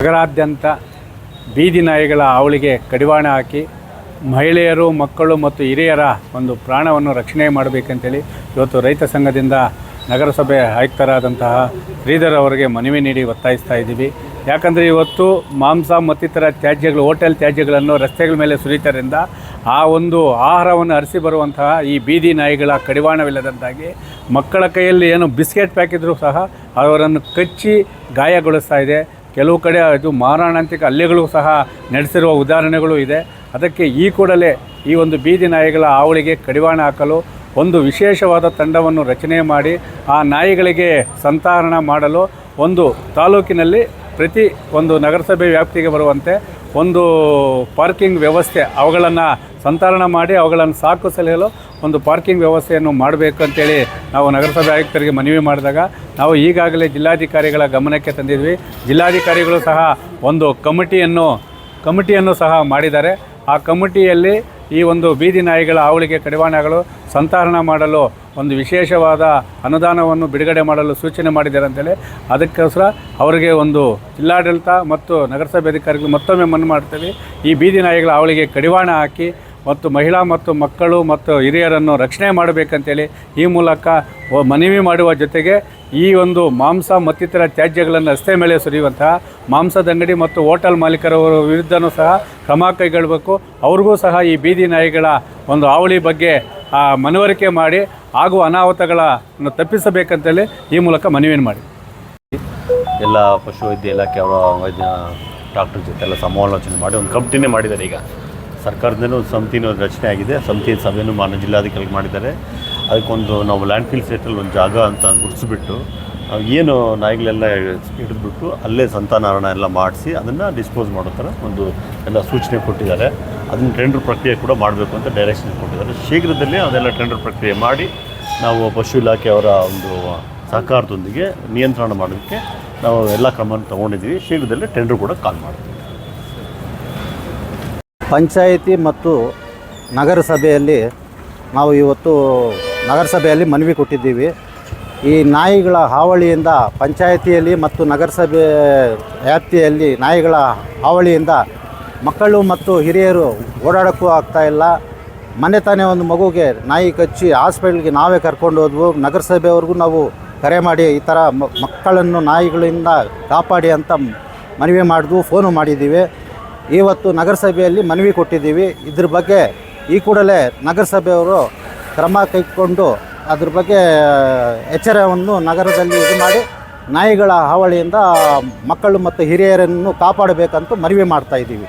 ನಗರಾದ್ಯಂತ ಬೀದಿ ನಾಯಿಗಳ ಅವಳಿಗೆ ಕಡಿವಾಣ ಹಾಕಿ ಮಹಿಳೆಯರು, ಮಕ್ಕಳು ಮತ್ತು ಹಿರಿಯರ ಒಂದು ಪ್ರಾಣವನ್ನು ರಕ್ಷಣೆ ಮಾಡಬೇಕಂತೇಳಿ ಇವತ್ತು ರೈತ ಸಂಘದಿಂದ ನಗರಸಭೆ ಆಯುಕ್ತರಾದಂತಹ ಶ್ರೀಧರ್ ಅವರಿಗೆ ಮನವಿ ನೀಡಿ ಒತ್ತಾಯಿಸ್ತಾ ಇದ್ದೀವಿ. ಯಾಕಂದರೆ ಇವತ್ತು ಮಾಂಸ ಮತ್ತಿತರ ತ್ಯಾಜ್ಯಗಳು, ಹೋಟೆಲ್ ತ್ಯಾಜ್ಯಗಳನ್ನು ರಸ್ತೆಗಳ ಮೇಲೆ ಸುರಿತರಿಂದ ಆ ಒಂದು ಆಹಾರವನ್ನು ಅರಿಸಿ ಬರುವಂತಹ ಈ ಬೀದಿ ನಾಯಿಗಳ ಕಡಿವಾಣವಿಲ್ಲದಂತಾಗಿ ಮಕ್ಕಳ ಕೈಯಲ್ಲಿ ಏನು ಬಿಸ್ಕೆಟ್ ಪ್ಯಾಕಿದ್ರೂ ಸಹ ಅವರನ್ನು ಕಚ್ಚಿ ಗಾಯಗೊಳಿಸ್ತಾ ಇದೆ. ಕೆಲವು ಕಡೆ ಅದು ಮಾರಣಾಂತಿಕ ಹಲ್ಲೆಗಳು ಸಹ ನಡೆಸಿರುವ ಉದಾಹರಣೆಗಳು ಇದೆ. ಅದಕ್ಕೆ ಈ ಕೂಡಲೇ ಈ ಒಂದು ಬೀದಿ ನಾಯಿಗಳ ಹಾವಳಿಗೆ ಕಡಿವಾಣ ಹಾಕಲು ಒಂದು ವಿಶೇಷವಾದ ತಂಡವನ್ನು ರಚನೆ ಮಾಡಿ ಆ ನಾಯಿಗಳಿಗೆ ಸಂತಾರಣ ಮಾಡಲು ಒಂದು ತಾಲೂಕಿನಲ್ಲಿ ಪ್ರತಿ ಒಂದು ನಗರಸಭೆ ವ್ಯಾಪ್ತಿಗೆ ಬರುವಂತೆ ಒಂದು ಪಾರ್ಕಿಂಗ್ ವ್ಯವಸ್ಥೆ ಅವುಗಳನ್ನು ಸಂತಾರಣ ಮಾಡಿ ಅವುಗಳನ್ನು ಸಾಕು ಸಲಹಲು ಒಂದು ಪಾರ್ಕಿಂಗ್ ವ್ಯವಸ್ಥೆಯನ್ನು ಮಾಡಬೇಕು ಅಂತೇಳಿ ನಾವು ನಗರಸಭೆ ಆಯುಕ್ತರಿಗೆ ಮನವಿ ಮಾಡಿದಾಗ ನಾವು ಈಗಾಗಲೇ ಜಿಲ್ಲಾಧಿಕಾರಿಗಳ ಗಮನಕ್ಕೆ ತಂದಿದ್ವಿ. ಜಿಲ್ಲಾಧಿಕಾರಿಗಳು ಸಹ ಒಂದು ಕಮಿಟಿಯನ್ನು ಕಮಿಟಿಯನ್ನು ಸಹ ಮಾಡಿದ್ದಾರೆ. ಆ ಕಮಿಟಿಯಲ್ಲಿ ಈ ಒಂದು ಬೀದಿ ನಾಯಿಗಳ ಹಾವಳಿಗೆ ಕಡಿವಾಣಗಳು ಸಂತಾರಣ ಮಾಡಲು ಒಂದು ವಿಶೇಷವಾದ ಅನುದಾನವನ್ನು ಬಿಡುಗಡೆ ಮಾಡಲು ಸೂಚನೆ ಮಾಡಿದ್ದಾರೆ ಅಂತೇಳಿ. ಅದಕ್ಕೋಸ್ಕರ ಅವರಿಗೆ ಒಂದು ಜಿಲ್ಲಾಡಳಿತ ಮತ್ತು ನಗರಸಭೆ ಅಧಿಕಾರಿಗಳು ಮತ್ತೊಮ್ಮೆ ಮನವಿ ಮಾಡ್ತೀವಿ. ಈ ಬೀದಿ ನಾಯಿಗಳ ಹಾವಳಿಗೆ ಕಡಿವಾಣ ಹಾಕಿ ಮತ್ತು ಮಹಿಳಾ ಮತ್ತು ಮಕ್ಕಳು ಮತ್ತು ಹಿರಿಯರನ್ನು ರಕ್ಷಣೆ ಮಾಡಬೇಕಂತೇಳಿ ಈ ಮೂಲಕ ಮನವಿ ಮಾಡುವ ಜೊತೆಗೆ ಈ ಒಂದು ಮಾಂಸ ಮತ್ತಿತರ ತ್ಯಾಜ್ಯಗಳನ್ನು ರಸ್ತೆ ಮೇಲೆ ಸುರಿಯುವಂತಹ ಮಾಂಸದ ಅಂಗಡಿ ಮತ್ತು ಹೋಟೆಲ್ ಮಾಲೀಕರ ವಿರುದ್ಧನೂ ಸಹ ಕ್ರಮ ಕೈಗೊಳ್ಳಬೇಕು. ಅವ್ರಿಗೂ ಸಹ ಈ ಬೀದಿ ನಾಯಿಗಳ ಒಂದು ಹಾವಳಿ ಬಗ್ಗೆ ಮನವರಿಕೆ ಮಾಡಿ, ಆಗುವ ಅನಾಹುತಗಳನ್ನು ತಪ್ಪಿಸಬೇಕಂತೇಳಿ ಈ ಮೂಲಕ ಮನವಿಯನ್ನು ಮಾಡಿ. ಎಲ್ಲ ಪಶುವೈದ್ಯ ಇಲಾಖೆ ಅವರ ವೈದ್ಯ, ಡಾಕ್ಟರ್ ಜೊತೆ ಎಲ್ಲ ಸಮಾಲೋಚನೆ ಮಾಡಿ, ಒಂದು ಕಮಿಟಿನೇ ಮಾಡಿದ್ದಾರೆ ಈಗ. ಸರ್ಕಾರದಿಂದಲೂ ಒಂದು ಸಮಿತಿನೂ ರಚನೆ ಆಗಿದೆ. ಸಮಿತಿ ಸಭೆಯೂ ಮಾನ್ಯ ಜಿಲ್ಲಾಧಿಕಾರಿಗಳು ಮಾಡಿದ್ದಾರೆ. ಅದಕ್ಕೊಂದು ನಾವು ಲ್ಯಾಂಡ್ ಫೀಲ್ ಸೈಟಲ್ಲಿ ಒಂದು ಜಾಗ ಅಂತ ಗುರುತಿಸ್ಬಿಟ್ಟು ಏನು ನಾಯಿಗಳೆಲ್ಲ ಹಿಡಿದ್ಬಿಟ್ಟು ಅಲ್ಲೇ ಸಂತಾನಾರಣ ಎಲ್ಲ ಮಾಡಿಸಿ ಅದನ್ನು ಡಿಸ್ಪೋಸ್ ಮಾಡೋ ಥರ ಒಂದು ಎಲ್ಲ ಸೂಚನೆ ಕೊಟ್ಟಿದ್ದಾರೆ. ಅದನ್ನು ಟೆಂಡರ್ ಪ್ರಕ್ರಿಯೆ ಕೂಡ ಮಾಡಬೇಕು ಅಂತ ಡೈರೆಕ್ಷನ್ ಕೊಟ್ಟಿದ್ದಾರೆ. ಶೀಘ್ರದಲ್ಲೇ ಅದೆಲ್ಲ ಟೆಂಡರ್ ಪ್ರಕ್ರಿಯೆ ಮಾಡಿ ನಾವು ಪಶು ಇಲಾಖೆಯವರ ಒಂದು ಸಹಕಾರದೊಂದಿಗೆ ನಿಯಂತ್ರಣ ಮಾಡೋದಕ್ಕೆ ನಾವು ಎಲ್ಲ ಕ್ರಮವನ್ನು ತಗೊಂಡಿದ್ದೀವಿ. ಶೀಘ್ರದಲ್ಲೇ ಟೆಂಡರ್ ಕೂಡ ಕಾಲ್ ಮಾಡ್ತೀವಿ. ಪಂಚಾಯಿತಿ ಮತ್ತು ನಗರಸಭೆಯಲ್ಲಿ ನಾವು ಇವತ್ತು ನಗರಸಭೆಯಲ್ಲಿ ಮನವಿ ಕೊಟ್ಟಿದ್ದೀವಿ. ಈ ನಾಯಿಗಳ ಹಾವಳಿಯಿಂದ ಪಂಚಾಯಿತಿಯಲ್ಲಿ ಮತ್ತು ನಗರಸಭೆ ವ್ಯಾಪ್ತಿಯಲ್ಲಿ ನಾಯಿಗಳ ಹಾವಳಿಯಿಂದ ಮಕ್ಕಳು ಮತ್ತು ಹಿರಿಯರು ಓಡಾಡೋಕ್ಕೂ ಇಲ್ಲ. ಮನೆ ತಾನೇ ಒಂದು ಮಗುಗೆ ನಾಯಿ ಕಚ್ಚಿ ಹಾಸ್ಪಿಟ್ಲಿಗೆ ನಾವೇ ಕರ್ಕೊಂಡು ಹೋದ್ವು. ನಗರಸಭೆಯವ್ರಿಗೂ ನಾವು ಕರೆ ಮಾಡಿ ಈ ಥರ ಮಕ್ಕಳನ್ನು ನಾಯಿಗಳಿಂದ ಕಾಪಾಡಿ ಅಂತ ಮನವಿ ಮಾಡಿದ್ವು, ಫೋನು ಮಾಡಿದ್ದೀವಿ. ಇವತ್ತು ನಗರಸಭೆಯಲ್ಲಿ ಮನವಿ ಕೊಟ್ಟಿದ್ದೀವಿ. ಇದ್ರ ಬಗ್ಗೆ ಈ ಕೂಡಲೇ ನಗರಸಭೆಯವರು ಕ್ರಮ ಕೈಗೊಂಡು ಅದ್ರ ಬಗ್ಗೆ ಎಚ್ಚರವನ್ನು ನಗರದಲ್ಲಿ ಇದು ಮಾಡಿ ನಾಯಿಗಳ ಹಾವಳಿಯಿಂದ ಮಕ್ಕಳು ಮತ್ತು ಹಿರಿಯರನ್ನು ಕಾಪಾಡಬೇಕಂತ ಮನವಿ ಮಾಡ್ತಾ ಇದ್ದೀವಿ.